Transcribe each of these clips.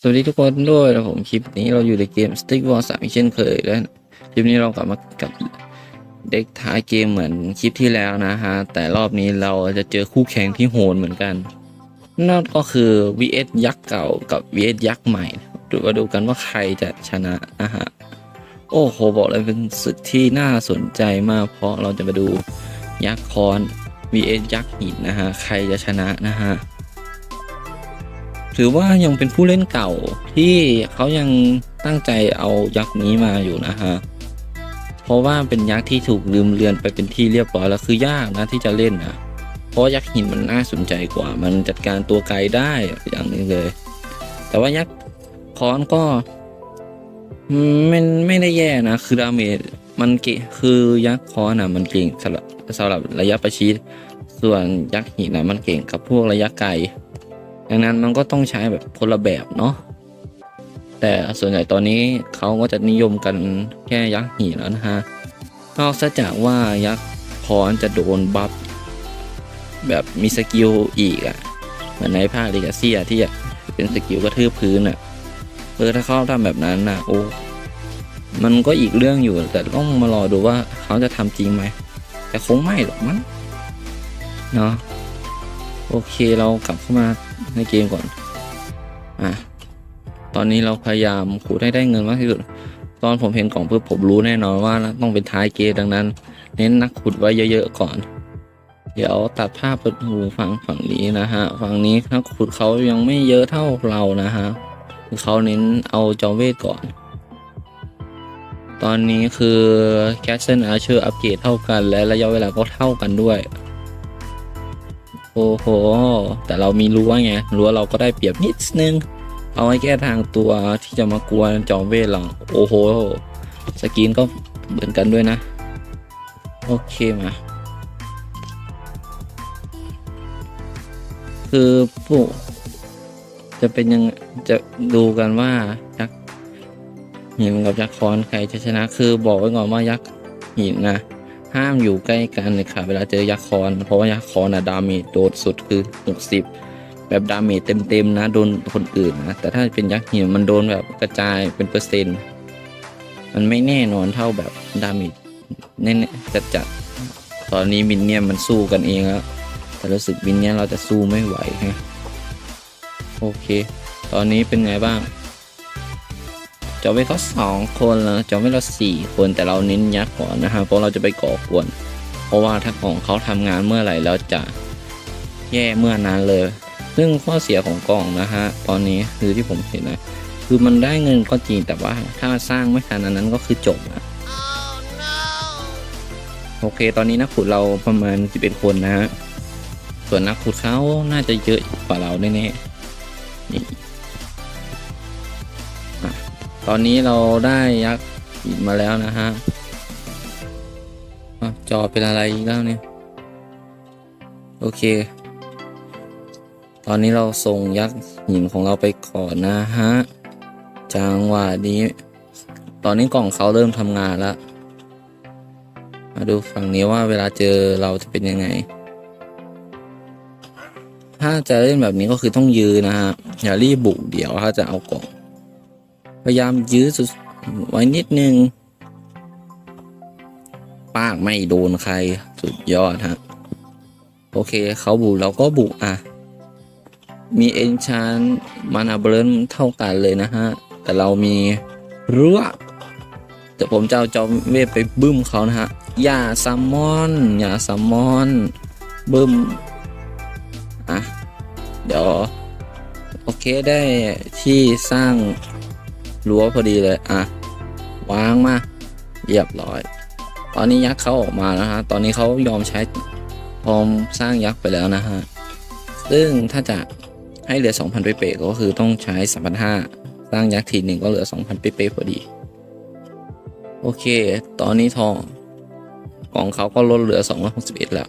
สวัสดีทุกคนด้วยนะผมคลิปนี้เราอยู่ในเกม Stick Wall 3อีกเช่นเคยและคลิปนี้เรากลับมากับเด็กท้ายเกมเหมือนคลิปที่แล้วนะฮะ แต่รอบนี้เราจะเจอคู่แข่งที่โหดเหมือนกัน นั่นก็คือ VS ยักษ์เก่ากับ VS ยักษ์ใหม่ดูมาดูกันว่าใครจะชนะนะฮะ โอ้โหบอกเลยเป็นศึกที่น่าสนใจมาก เพราะเราจะมาดูยักษ์คอน VS ยักษ์หินนะฮะ ใครจะชนะนะฮะ ถือว่ายังเป็นผู้เล่นเก่าที่เขายังตั้งใจเอายักษ์นี้มาอยู่นะฮะ เพราะว่าเป็นยักษ์ที่ถูกลืมเลือนไปเป็นที่เรียบร้อยแล้วคือยากนะที่จะเล่นนะเพราะยักษ์หินมันน่าสนใจกว่า มันจัดการตัวไกลได้อย่างนึงเลย แต่ว่ายักษ์ค้อนก็ไม่ไม่ได้แย่นะ คือดาเมจมันเก่งคือยักษ์คอนอะมันเก่งสำหรับสำหรับระยะประชิด ส่วนยักษ์หินนะมันเก่งกับพวกระยะไกล ดังนั้นมันก็ต้องใช้แบบคนละแบบเนาะแต่ส่วนใหญ่ตอนนี้เขาก็จะนิยมกันแค่ยักษ์หินแล้วนะฮะนอกจากว่ายักษ์คอนจะโดนบัฟแบบมีสกิลอีกอะ่ะเหมือนในภาคลิกาเซียที่เป็นสกิลกระทืบพื้นอะ่ะเออถ้าเขาทำแบบนั้นนะโอ้มันก็อีกเรื่องอยู่แต่ต้องมารอดูว่าเขาจะทำจริงไหมแต่คงไม่หรอกมั้งเนาะ โอเคเรากลับเข้ามาในเกมก่อน อะ ตอนนี้เราพยายามขูดให้ได้เงินมากที่สุด ตอนผมเห็นกล่องเพื่อผมรู้แน่นอนว่าต้องเป็นท้ายเกมดังนั้น เน้นนักขุดไว้เยอะๆก่อน เดี๋ยวตัดภาพเปิดหูฝั่งฝั่งนี้นะฮะ ฝั่งนี้นักขุดเขายังไม่เยอะเท่าเรานะฮะเขาเน้นเอาจอมเวทก่อน ตอนนี้คือแคสเซนอาเชอร์อัปเกรดเท่ากันและระยะเวลาก็เท่ากันด้วย อ้โห แต่เรามีรั้วไง รั้วเราก็ได้เปรียบนิดนึง เอาไว้แก้ทางตัวที่จะมากวนจอมเวทเราโอ้โห สกินก็เหมือนกันด้วยนะ โอเคมา คือผู้จะเป็นยังจะดูกันว่ายักษ์หินกับยักษ์คอนใครจะชนะ คือบอกไว้ก่อนว่ายักษ์หินนะ ห้ามอยู่ใกล้กันเลยค่ะ เวลาเจอยักษ์คอน เพราะว่ายักษ์คอนอะดาเมจโดดสุดคือ 60 แบบดาเมจเต็มๆนะโดนคนอื่นนะ แต่ถ้าเป็นยักษ์หินมันโดนแบบกระจายเป็นเปอร์เซ็นต์ มันไม่แน่นอนเท่าแบบดาเมจแน่ๆจัดจัดๆตอนนี้มินเนี่ยมันสู้กันเองแล้ว แต่รู้สึกมินเนี่ยเราจะสู้ไม่ไหวฮะโอเค ตอนนี้เป็นไงบ้าง จอมเวทเขาสองคนแล้วจอมเวทเราสี่คนแต่เราเน้นยักษ์ก่อนนะฮะเพราะเราจะไปก่อกวน เพราะว่าถ้าของเขาทำงานเมื่อไหร่แล้วจะแย่เมื่อนั้นเลย ซึ่งข้อเสียของกล่องนะฮะตอนนี้คือที่ผมเห็นนะคือมันได้เงินก็จริงแต่ว่าถ้าสร้างไม่ทันอันนั้นก็คือจบนะโอเค ตอนนี้นักขุดเราประมาณ11คนนะฮะส่วนนักขุดเขาน่าจะเยอะกว่าเราแน่ๆนี่ ตอนนี้เราได้ยักษ์หินมาแล้วนะฮะอะจอเป็นอะไรอีกแล้วเนี่ย โอเค ตอนนี้เราส่งยักษ์หินของเราไปก่อนนะฮะ จังหวะนี้ ตอนนี้กล่องเขาเริ่มทำงานแล้ว มาดูฝั่งนี้ว่าเวลาเจอเราจะเป็นยังไง ถ้าจะเล่นแบบนี้ก็คือต้องยืนนะฮะ อย่ารีบบุกเดี๋ยวถ้าจะเอากล่อง พยายามยื้อสุดไว้นิดนึงป้ากไม่โดนใครสุดยอดฮะ โอเคเขาบุกเราก็บุกอะ มีเอนชานมานาเบิร์นเท่ากันเลยนะฮะ แต่เรามีรั้วแต่ผมจะเอาจอมเวทไปบึ้มเขานะฮะอย่าซัมมอนอย่าซัมมอนบึ้มอะ เดี๋ยว โอเคได้ที่สร้าง รั้วพอดีเลย อะ วางมาเรียบร้อย ตอนนี้ยักษ์เขาออกมาแล้วฮะ ตอนนี้เขายอมใช้พร้อมสร้างยักษ์ไปแล้วนะฮะ ซึ่งถ้าจะให้เหลือ 2,000 เป๊ะๆก็คือต้องใช้3,500สร้างยักษ์ทีหนึ่งก็เหลือ 2,000 เป๊ะๆพอดี โอเค ตอนนี้ทองของเขาก็ลดเหลือ 261 แล้ว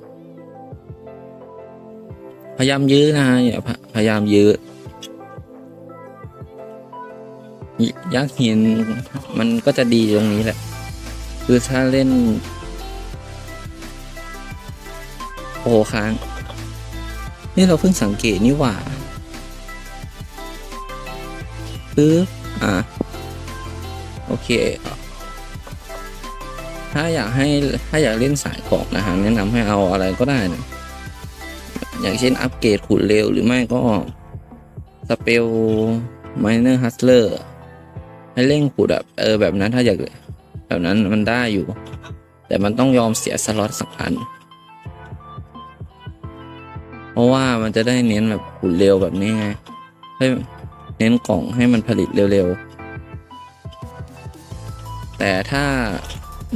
พยายามยื้อนะฮะอย่าพพยายามยื้อ ยักษ์หินมันก็จะดีตรงนี้แหละ คือถ้าเล่น โอ้ค้าง นี่เราเพิ่งสังเกตนี่หว่าปึ๊บอะ โอเค ถ้าอยากให้ถ้าอยากเล่นสายเกาะนะฮะแนะนำให้เอาอะไรก็ได้นะอย่างเช่นอัปเกรดขุดเร็วหรือไม่ก็สเปลไมเนอร์ฮัสเลอร์ ให้เร่งขุดแบบเออแบบนั้นถ้าอยากแบบนั้นมันได้อยู่ แต่มันต้องยอมเสียสล็อตสักอัน เพราะว่ามันจะได้เน้นแบบขุดเร็วแบบนี้ไงให้เน้นกล่องให้มันผลิตเร็วๆ แต่ถ้า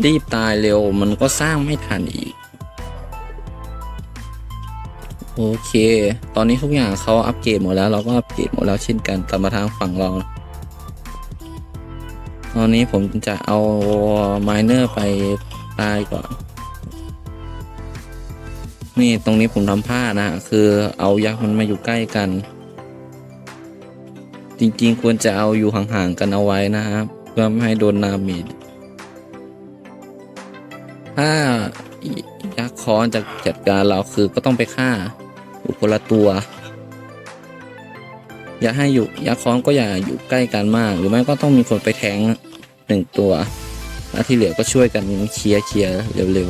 รีบตายเร็วมันก็สร้างไม่ทันอีก โอเค ตอนนี้ทุกอย่างเขาอัปเกรดหมดแล้ว เราก็อัปเกรดหมดแล้วเช่นกันกลับมาทางฝั่งเรา ตอนนี้ผมจะเอาไมเนอร์ไปตายก่อน นี่ตรงนี้ผมทำพลาดนะ คือเอายักษ์มันมาอยู่ใกล้กัน จริงๆ ควรจะเอาอยู่ห่างๆกันเอาไว้นะครับเพื่อไม่ให้โดนนามิดถ้ายักษ์ค้อนจะจัดการเราคือก็ต้องไปฆ่าอยู่คนละตัว อย่าให้อยู่อยักษ์ค้อนก็อย่าอยู่ใกล้กันมาก หรือไม่ก็ต้องมีคนไปแทงหนึ่งตัวแล้วที่เหลือก็ช่วยกันเคลียร์เคลียร์เร็ว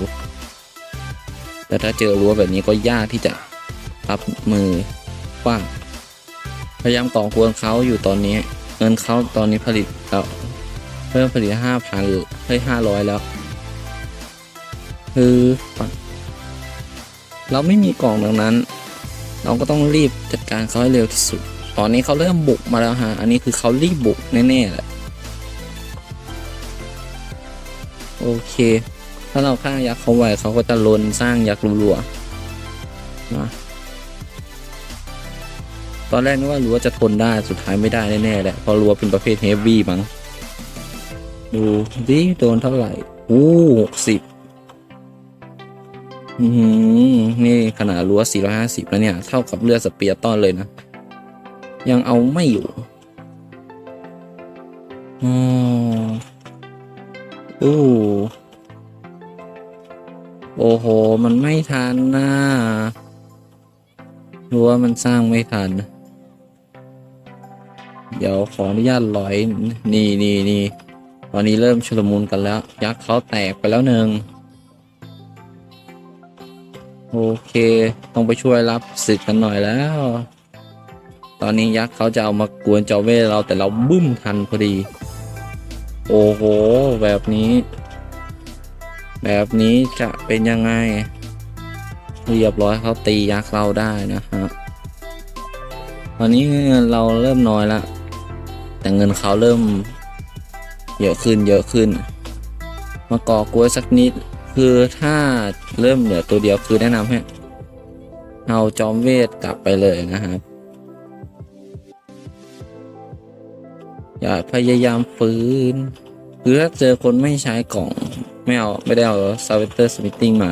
ๆแต่ถ้าเจอรั้วแบบนี้ก็ยากที่จะรับมือกว้างพยายามก่อกวนเขาอยู่ตอนนี้ เงินเขาตอนนี้ผลิตแล้วเพิ่มผลิตห้าพันเฮ้ยห้าร้อยแล้ว คือเราไม่มีกล่องดังนั้น เราก็ต้องรีบจัดการเขาให้เร็วที่สุด ตอนนี้เขาเริ่มบุกมาแล้วฮะ อันนี้คือเขารีบบุกแน่ๆแหละ โอเค ถ้าเราฆ่ายักษ์เขาไว้เขาก็จะลนสร้างยักษ์รัวๆมาตอนแรกนึกว่ารั้วจะทนได้สุดท้ายไม่ได้แน่ๆแหละเพราะรั้วเป็นประเภทเฮฟวี่มั้ง ดูดิโดนเท่าไหร่ อู้หกสิบอืมนี่ขนาดรั้ว450 แล้วเนี่ย เท่ากับเลือดสเปียร์ต้อนเลยนะ ยังเอาไม่อยู่อ๋อโอ้โอ้โห มันไม่ทันนะรั้ว่ามันสร้างไม่ทัน เดี๋ยวขออนุญาตร้อย นี่นี่นี่ตอนนี้เริ่มชุลมุนกันแล้ว ยักษ์เขาแตกไปแล้วหนึ่ง โอเค ต้องไปช่วยรับศึกกันหน่อยแล้ว ตอนนี้ยักษ์เขาจะเอามากวนจ้าเว่เราแต่เราบึ้มทันพอดี โอ้โห แบบนี้ แบบนี้จะเป็นยังไง เรียบร้อยเขาตียักษ์เราได้นะฮะตอนนี้เงินเราเริ่มน้อยละ แต่เงินเขาเริ่ม เยอะขึ้นเยอะขึ้น มาก่อกล้วยสักนิด คือถ้าเริ่มเหลือตัวเดียวคือแนะนำให้เอาจอมเวทกลับไปเลยนะครับ อย่าพยายามฟื้นคือถ้าเจอคนไม่ใช้กล่องไม่เอาไม่ได้เอาซาเวเตอร์สมิทติ้งมา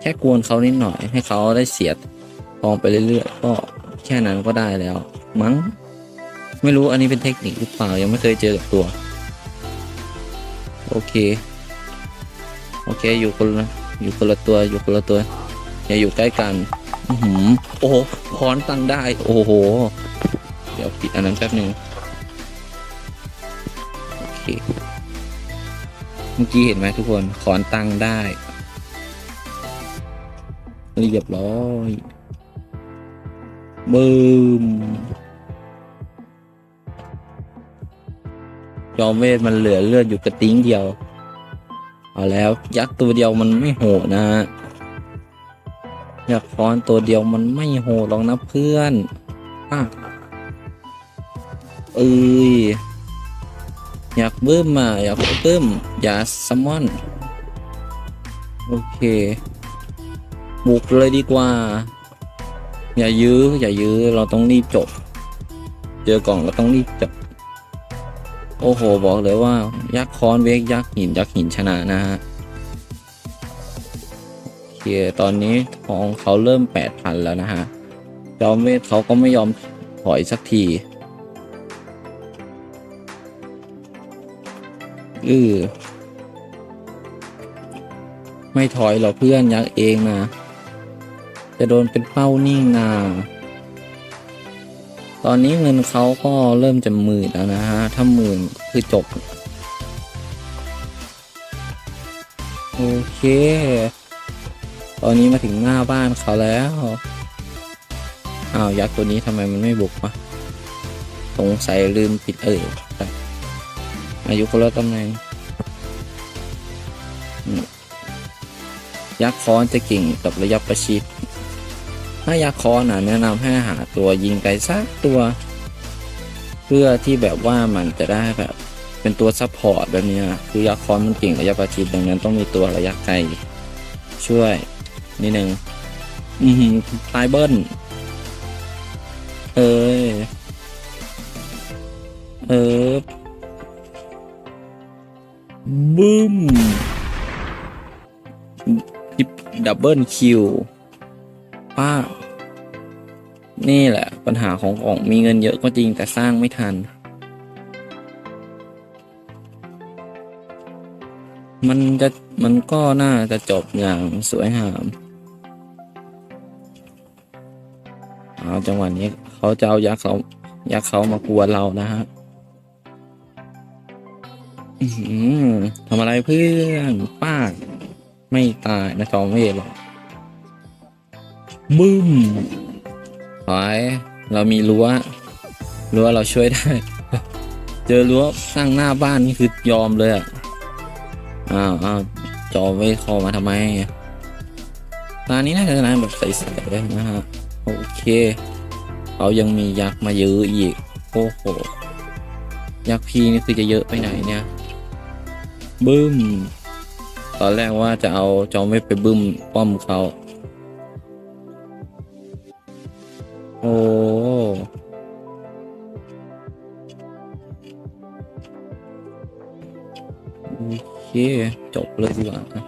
แค่กวนเขานิดหน่อย ให้เขาได้เสียดทองไปเรื่อยๆก็แค่นั้นก็ได้แล้ว มั้ง ไม่รู้อันนี้เป็นเทคนิคหรือเปล่ายังไม่เคยเจอกับตัว โอเค โอเคอยู่คนละอยู่คนละตัวอยู่คนละตัว อย่าอยู่ใกล้กันอือหือโอ้โหค้อนตั้งได้ โอ้โห เดี๋ยวปิดอันนั้นแป๊บหนึ่ง เคเมื่อกี้เห็นไหมทุกคนค้อนตั้งได้ เรียบร้อยบึ้มจอมเวทมันเหลือเลือดอยู่กระติ้งเดียว เอาแล้วยักษ์ตัวเดียวมันไม่โหดนะฮะยักษ์ฟอนตัวเดียวมันไม่โหดหรอกนะเพื่อนอะเอ้ย อยากบึ้มอะอยากบึ้มอย่าซัมมอน โอเคบุกเลยดีกว่า อย่ายื้ออย่ายื้อเราต้องรีบจบ เจอกล่องเราต้องรีบจบ โอ้โหบอกเลยว่า ยักษ์ค้อนเวกยักษ์หินยักษ์หินชนะนะฮะโอเคตอนนี้ทองเขาเริ่มแปดพันแล้วนะฮะจอมเวทเขาก็ไม่ยอมถอยสักที อือไม่ถอยหรอกเพื่อนยักษ์เองนะ จะโดนเป็นเป้านิ่งนาตอนนี้เงินเขาก็เริ่มจะหมื่นแล้วนะฮะ ถ้าหมื่นคือจบ โอเค ตอนนี้มาถึงหน้าบ้านเขาแล้ว อ้าว ยักษ์ตัวนี้ทำไมมันไม่บุกวะสงสัยลืมปิดเอ่ย อายุคนละตำแหน่งอืมยักษ์ค้อนจะเก่งกับระยะประชิด ถ้ายักษ์ค้อนนะแนะนำให้หาตัวยิงไกลสักตัว เพื่อที่แบบว่ามันจะได้แบบ เป็นตัวซัพพอร์ตแบบนี้คือยักษ์ค้อนมันเก่งระยะประชิดดังนั้นต้องมีตัวระยะไกลช่วยนิดนึงอือหือตายเบิ้ลเอ้ยเออ บึ้มดับเบิลคิวป้า นี่แหละ ปัญหาของของมีเงินเยอะก็จริงแต่สร้างไม่ทัน มันจะมันก็น่าจะจบอย่างสวยงามเอาจังหวะนี้เขาจะเอายักษ์เขายักษ์เขามากวนเรานะฮะ ทำอะไรเพื่อนป้าไม่ตายนะจอมเวทหรอกบึ้มไปเรามีรั้วรั้วเราช่วยได้ เจอรั้วสร้างหน้าบ้านนี่คือยอมเลยอะอ้าวอ้าวจอมเวทเข้ามาทำไมตอนนี้น่าจะนะแบบใสๆเลยนะฮะโอเคเขายังมียักษ์มาเยอะอีกโอ้โหยักษ์พีนี่คือจะเยอะไปไหนเนี่ย บึ้ม ตอนแรกว่าจะเอาจอมไม่ไปบึ้มป้อมเขา โอ้โอเคจบเลยดีกว่า